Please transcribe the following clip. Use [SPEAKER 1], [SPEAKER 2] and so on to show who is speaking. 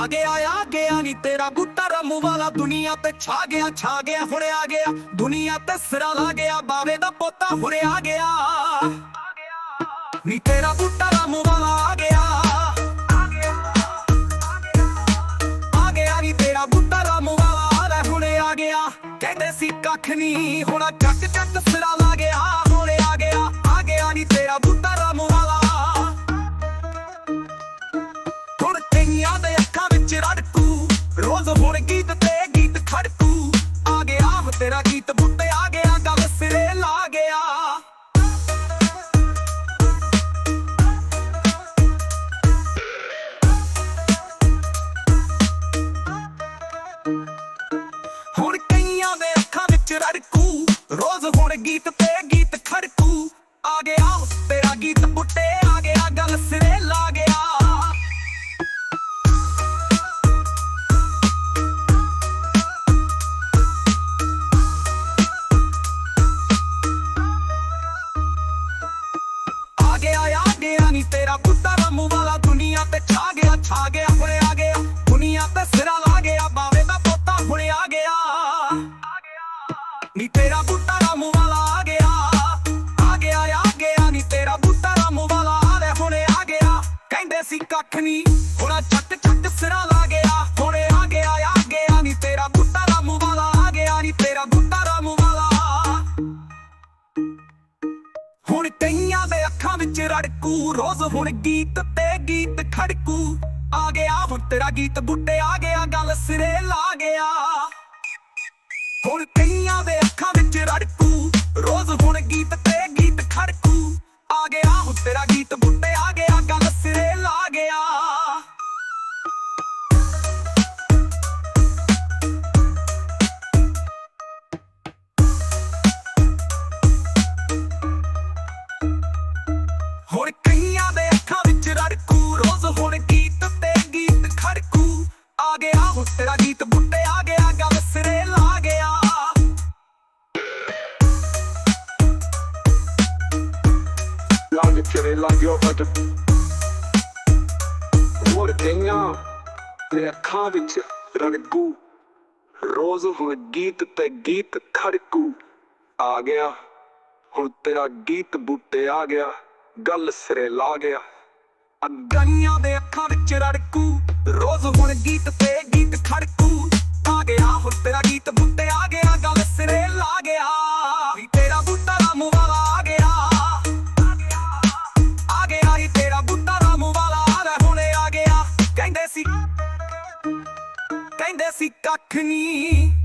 [SPEAKER 1] ਆ ਗਿਆ ਆ ਗਿਆ ਨੀ ਤੇਰਾ ਬੁੱਟਾ, ਰਮੂ ਵਾਲਾ ਦੁਨੀਆ ਤੇ ਛਾ ਗਿਆ ਛਾ ਗਿਆ, ਹੁਣ ਆ ਗਿਆ। ਦੁਨੀਆ ਤੇ ਸਿਰਾ ਲਾ ਗਿਆ, ਬਾਵੇ ਦਾ ਪੋਤਾ ਹੁਣ ਆ ਗਿਆ। ਨੀ ਤੇਰਾ ਬੁੱਟਾ, ਰਮੂ ਵਾਲਾ ਆ ਗਿਆ। ਆ ਗਿਆ ਨੀ ਤੇਰਾ ਬੁੱਟਾ, ਰਮੂ ਵਾਲਾ ਆ ਆ ਗਿਆ। ਕਹਿੰਦੇ ਸੀ ਕੱਖ ਨਹੀਂ ਹੁਣ ਚੱਕ ਚੱਕ ਸਿਰਾ ਲਾ ਗਿਆ। ਅੱਖਾਂ ਰੜਕੂ। ਰੋਜ਼ ਹੁਣ ਗੀਤ ਤੇ ਗੀਤ ਖੜਕੂ। ਆ ਗਿਆ, ਤੇਰਾ ਗੀਤ ਬੁੱਟੇ ਆ ਗਿਆ, ਗੱਲ ਸਿਰੇ ਲਾ ਗਿਆ। ਆ ਗਿਆ ਆ ਗਿਆ ਨੀ ਤੇਰਾ ਬੁੱਢਾ ਰਾਮੂ ਵਾਲਾ ਦੁਨੀਆ ਤੇ ਛਾ ਗਿਆ ਛਾ ਗਿਆ। ਨੀ ਤੇਰਾ ਬੁੱਢਾ ਰਾਮੂ ਵਾਲਾ ਆ ਗਿਆ। ਆ ਗਿਆ ਆ ਗਿਆ ਨੀ ਤੇਰਾ ਬੁੱਢਾ ਰਾਮੂ ਵਾਲਾ। ਆ ਹੁਣੇ ਆ ਗਿਆ। ਕਹਿੰਦੇ ਸੀ ਕੱਖ ਨਹੀਂ ਹੁਣਾ ਚੱਕ ਚੱਕ ਸਿਰਾ ਲਾ ਗਿਆ। ਹੁਣੇ ਆ ਗਿਆ ਆ ਗਿਆ ਨੀ ਤੇਰਾ ਬੁੱਢਾ ਰਾਮੂ ਵਾਲਾ। ਆ ਗਿਆ ਨੀ ਤੇਰਾ ਬੁੱਢਾ ਰਾਮੂ ਵਾਲਾ। ਹੁਣ ਕਈਆਂ ਦੇ ਅੱਖਾਂ ਵਿੱਚ ਰੜਕੂ, ਰੋਜ਼ ਹੁਣ ਗੀਤ ਤੇ ਗੀਤ ਖੜਕੂ। ਆ ਗਿਆ, ਹੁਣ ਤੇਰਾ ਗੀਤ ਬੁੱਟੇ ਆ ਗਿਆ, ਗੱਲ ਸਿਰੇ ਲਾ ਗਿਆ। ਹੁਣ ਕਈ
[SPEAKER 2] Lange tjere lang jobbet Våre penger Det ਅੱਖਾਂ ਵਿੱਚ ਰੜਕੂ ਰੋਜ਼ ਹੁਣ ਗੀਤ ਤੇ ਗੀਤ ਖੜਕੂ ਆ ਗਿਆ ਹੁਣ ਤੇਰਾ ਗੀਤ ਬੂਟੇ ਆ ਗਿਆ ਗੱਲ ਸਿਰੇ ਲਾ ਗਿਆ
[SPEAKER 1] ਗਈਆਂ ਦੇ ਅੱਖਾਂ ਵਿੱਚ ਰੜਕੂ ਰੋਜ਼ ਹੁਣ ਗੀਤ ਤੇ ਗੀਤ ਖੜਕੂ ਕਹਿੰਦੇ ਸੀ ਕੱਖ ਨਹੀਂ